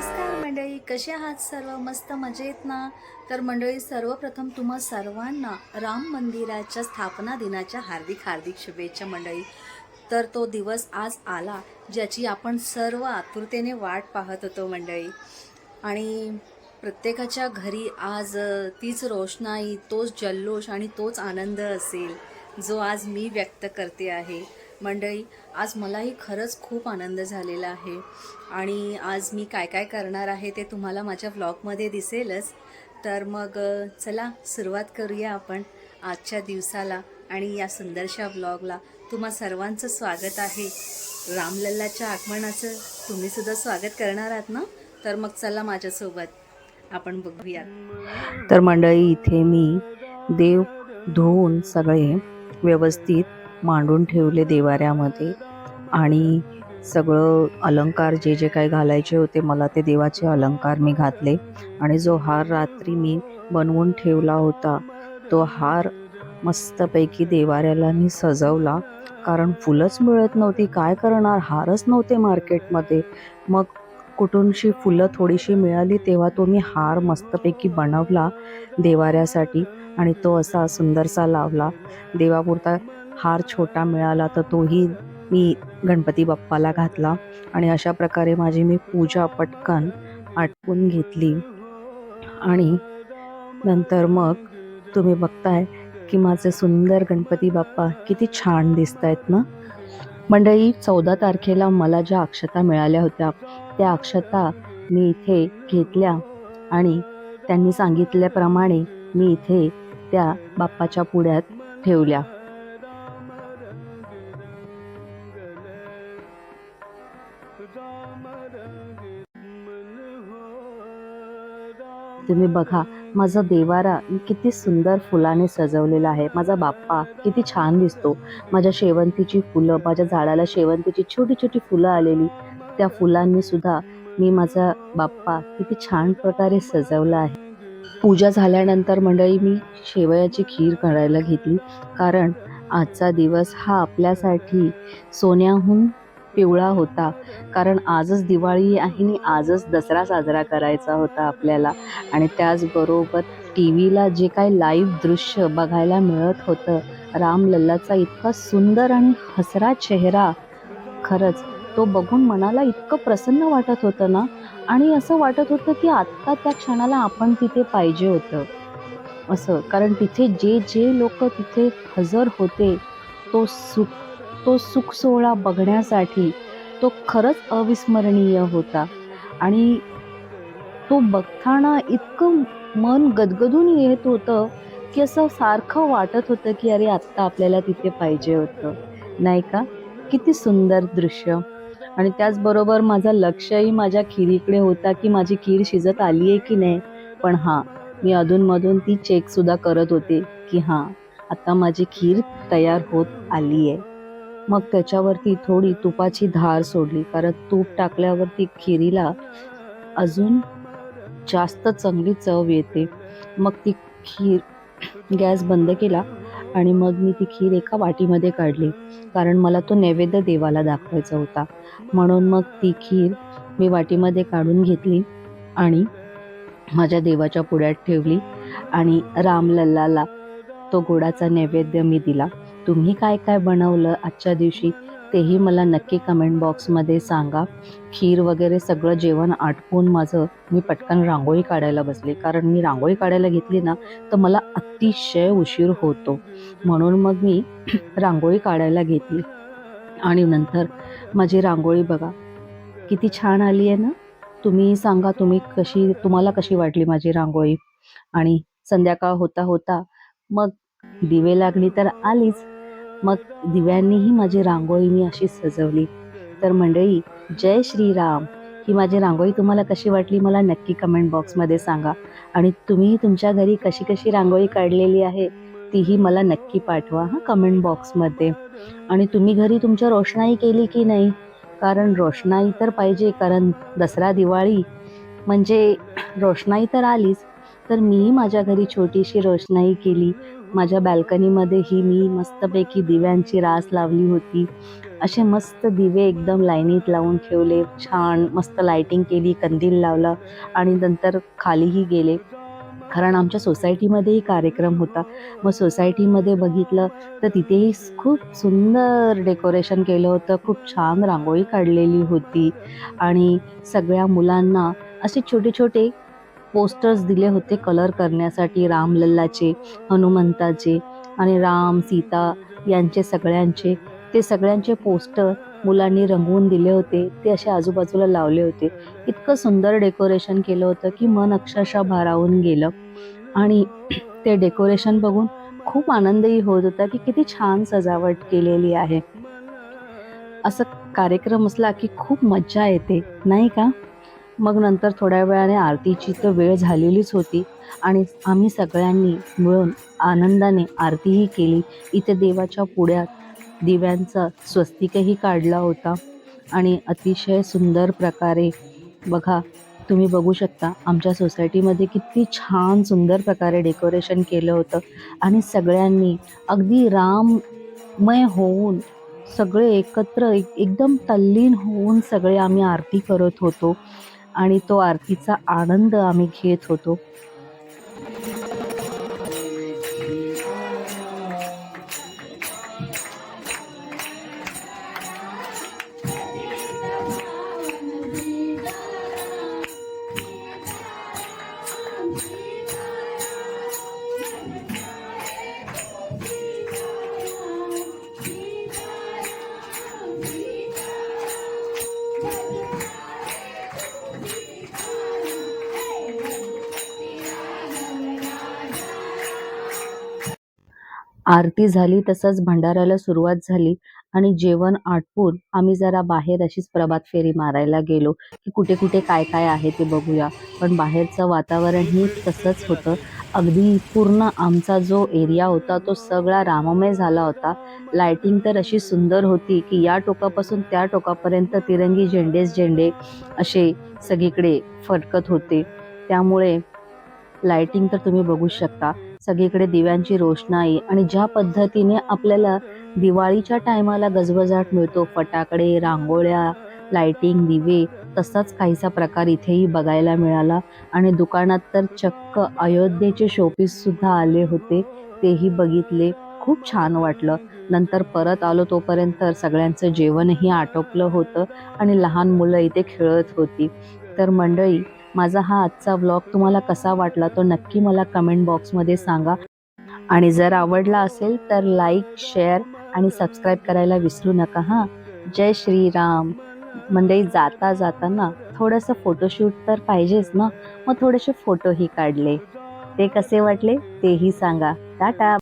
नमस्कार मंडळी कसे आहात सर्व? मस्त मजेत ना? तर मंडळी सर्वप्रथम तुम्हा सर्वांना राम मंदिराच्या स्थापना दिनाच्या हार्दिक हार्दिक शुभेच्छा मंडळी. तर तो दिवस आज आला ज्याची आपण सर्व आतुरतेने वाट पाहत होतो मंडळी. आणि प्रत्येकाच्या घरी आज तीच रोषणाई तोच जल्लोष आणि तोच आनंद असेल जो आज मी व्यक्त करते आहे. मंडळी आज मलाही खरंच खूप आनंद झालेला आहे. आणि आज मी काय काय करणार आहे ते तुम्हाला माझ्या व्लॉगमध्ये दिसेलच. तर मग चला सुरुवात करूया आपण आजच्या दिवसाला आणि या सुंदरशा ब्लॉगला तुम्हा सर्वांचं स्वागत आहे. रामलल्लाच्या आगमनाचं तुम्हीसुद्धा स्वागत करणार आहात ना? तर मग चला माझ्यासोबत आपण बघूया. तर मंडळी इथे मी देव धुवून सगळे व्यवस्थित मांडून ठेवले देवाऱ्यामध्ये. आणि सगळं अलंकार जे जे काही घालायचे होते मला ते देवाचे अलंकार मी घातले. आणि जो हार रात्री मी बनवून ठेवला होता तो हार मस्तपैकी देवाऱ्याला मी सजवला. कारण फुलंच मिळत नव्हती. काय करणार? हारच नव्हते मार्केटमध्ये. मग कुठूनशी फुलं थोडीशी मिळाली तेव्हा तो मी हार मस्तपैकी बनवला देवाऱ्यासाठी. आणि तो असा सुंदरसा लावला. देवापुरता हार छोटा मिळाला तर तोही मी गणपती बाप्पाला घातला. आणि अशा प्रकारे माझी मी पूजा पटकन आटपून घेतली. आणि नंतर मग तुम्ही बघताय की माझे सुंदर गणपती बाप्पा किती छान दिसत आहेत ना. मंडळी चौदा तारखेला मला ज्या अक्षता मिळाल्या होत्या त्या अक्षता मी इथे घेतल्या आणि त्यांनी सांगितल्याप्रमाणे मी इथे त्या बाप्पाच्या पुढ्यात ठेवल्या. तुम्ही बघा माझा देवारा किती सुंदर फुलाने सजवलेला आहे. माझा बाप्पा किती छान दिसतो. माझ्या शेवंतीची फुलं माझ्या झाडाला शेवंतीची छोटी छोटी फुलं आलेली. त्या फुलांनी सुद्धा मी माझा बाप्पा किती छान प्रकारे सजवला आहे. पूजा झाल्यानंतर मंडळी मी शेवयाची खीर करायला घेतली. कारण आजचा दिवस हा आपल्यासाठी सोन्याहून पिवळा होता. कारण आजच दिवाळी आहे आणि आजच दसरा साजरा करायचा होता आपल्याला. आणि त्याचबरोबर टी व्हीला जे काही लाईव्ह दृश्य बघायला मिळत होतं रामलल्लाचा इतका सुंदर आणि हसरा चेहरा खरंच तो बघून मनाला इतकं प्रसन्न वाटत होतं ना? आणि असं वाटत होतं की आत्ता त्या क्षणाला आपण तिथे पाहिजे होतं. असं कारण तिथे जे जे लोक तिथे हजर होते तो सुख तो सुख सोहळा बघण्यासाठी तो खरंच अविस्मरणीय होता. आणि तो बघताना इतकं मन गदगदून येत होतं की असं सारखं वाटत होतं की अरे आत्ता आपल्याला तिथे पाहिजे होतं. नाही का? किती सुंदर दृश्य. आणि त्याचबरोबर माझं लक्षही माझ्या खिरीकडे होता की माझी खीर शिजत आली आहे की नाही. पण हां मी अधूनमधून ती चेकसुद्धा करत होते की हां आता माझी खीर तयार होत आली आहे मग त्याच्यावरती थोडी तुपाची धार सोडली कारण तूप टाकल्यावरती खिरीला अजून जास्त चांगली चव येते. मग ती खीर गॅस बंद केला आणि मग मी ती खीर एका वाटीमध्ये काढली. कारण मला तो नैवेद्य देवाला दाखवायचा होता. म्हणून मग ती खीर मी वाटीमध्ये काढून घेतली आणि माझ्या देवाच्या पुढ्यात ठेवली आणि रामलल्लाला तो गोडाचा नैवेद्य मी दिला. तुम्ही काय काय बनवलं आजच्या दिवशी? तेही मला नक्की कमेंट बॉक्समध्ये सांगा. खीर वगैरे सगळं जेवण आटपून माझं मी पटकन रांगोळी काढायला बसले. कारण मी रांगोळी काढायला घेतली ना तर मला अतिशय उशीर होतो. म्हणून मग मी रांगोळी काढायला घेतली. आणि नंतर माझी रांगोळी बघा किती छान आली आहे ना. तुम्ही सांगा तुम्ही कशी तुम्हाला कशी वाटली माझी रांगोळी? आणि संध्याकाळ होता होता मग दिवे लागली तर आलीच. मग दिव्यांनीही माझी रांगोळी मी अशी सजवली. तर मंडळी जय श्रीराम. ही माझी रांगोळी तुम्हाला कशी वाटली मला नक्की कमेंट बॉक्समध्ये सांगा. आणि तुम्ही तुमच्या घरी कशी कशी रांगोळी काढलेली आहे तीही मला नक्की पाठवा हां कमेंट बॉक्समध्ये आणि तुम्ही घरी तुमच्या रोषणाई केली की नाही? कारण रोषणाई तर पाहिजे कारण दसरा दिवाळी म्हणजे रोषणाई तर आलीच. तर मीही माझ्या घरी छोटीशी रोषणाई केली. माझ्या बॅल्कनीमध्येही मी मस्तपैकी दिव्यांची रास लावली होती. असे मस्त दिवे एकदम लाईनीत लावून ठेवले. छान मस्त लाईटिंग केली कंदील लावला आणि नंतर खालीही गेले. कारण आमच्या सोसायटीमध्येही कार्यक्रम होता. मग सोसायटीमध्ये बघितलं तर तिथेही खूप सुंदर डेकोरेशन केलं होतं. खूप छान रांगोळी काढलेली होती. आणि सगळ्या मुलांना असे छोटे छोटे पोस्टर्स दिले होते कलर करण्यासाठी रामलल्लाचे हनुमंताचे आणि राम सीता यांचे सगळ्यांचे. ते सगळ्यांचे पोस्टर मुलांनी रंगवून दिले होते. ते असे आजूबाजूला लावले होते. इतकं सुंदर डेकोरेशन केलं होतं की मन अक्षरशः भारावून गेलं. आणि ते डेकोरेशन बघून खूप आनंदही होत होता की किती छान सजावट केलेली आहे. असं कार्यक्रम असला की खूप मज्जा येते. नाही का? मग नंतर थोड्या वेळाने आरतीची तर वेळ झालेलीच होती आणि आम्ही सगळ्यांनी मिळून आनंदाने आरतीही केली. इथे देवाच्या पुढ्यात दिव्यांचा स्वस्तिकही काढला होता आणि अतिशय सुंदर प्रकारे बघा तुम्ही बघू शकता आमच्या सोसायटीमध्ये किती छान सुंदर प्रकारे डेकोरेशन केलं होतं आणि सगळ्यांनी अगदी राममय होऊन सगळे एकत्र एक एकदम तल्लीन होऊन सगळे आम्ही आरती करत होतो. आणि तो आरतीचा आनंद आम्ही घेत होतो. आरती झाली तसंच भंडाऱ्याला सुरुवात झाली आणि जेवण आटपून आम्ही जरा बाहेर अशीच प्रभात फेरी मारायला गेलो की कुठे कुठे काय काय आहे ते बघूया. पण बाहेरचं वातावरणही तसंच होतं. अगदी पूर्ण आमचा जो एरिया होता तो सगळा राममय झाला होता. लायटिंग तर अशी सुंदर होती की या टोकापासून त्या टोकापर्यंत तिरंगी झेंडेच झेंडे असे सगळीकडे फडकत होते. त्यामुळे लाइटिंग तर तुम्ही बघू शकता. सगळीकडे दिव्यांची रोषणाई आणि ज्या पद्धतीने आपल्याला दिवाळीच्या टायमाला गजबजाट मिळतो फटाकडे रांगोळ्या लाइटिंग दिवे तसाच काहीसा प्रकार इथेही बघायला मिळाला आणि दुकानात तर चक्क अयोध्येचे शोपीस सुद्धा आले होते तेही बघितले. खूप छान वाटलं. नंतर परत आलो तोपर्यंत सगळ्यांचं जेवणही आटोपलं होतं आणि लहान मुलं इथे खेळत होती. तर मंडळी माझा हा आजचा व्लॉग तुम्हाला कसा वाटला तो नक्की मला कमेंट बॉक्समध्ये सांगा. आणि जर आवडला असेल तर लाईक शेअर आणि सबस्क्राईब करायला विसरू नका हां. जय श्रीराम. म्हणजे जाता जाताना थोडंसं फोटोशूट तर पाहिजेच ना. मग थोडेसे फोटोही काढले. ते कसे वाटले तेही सांगा. टाटा.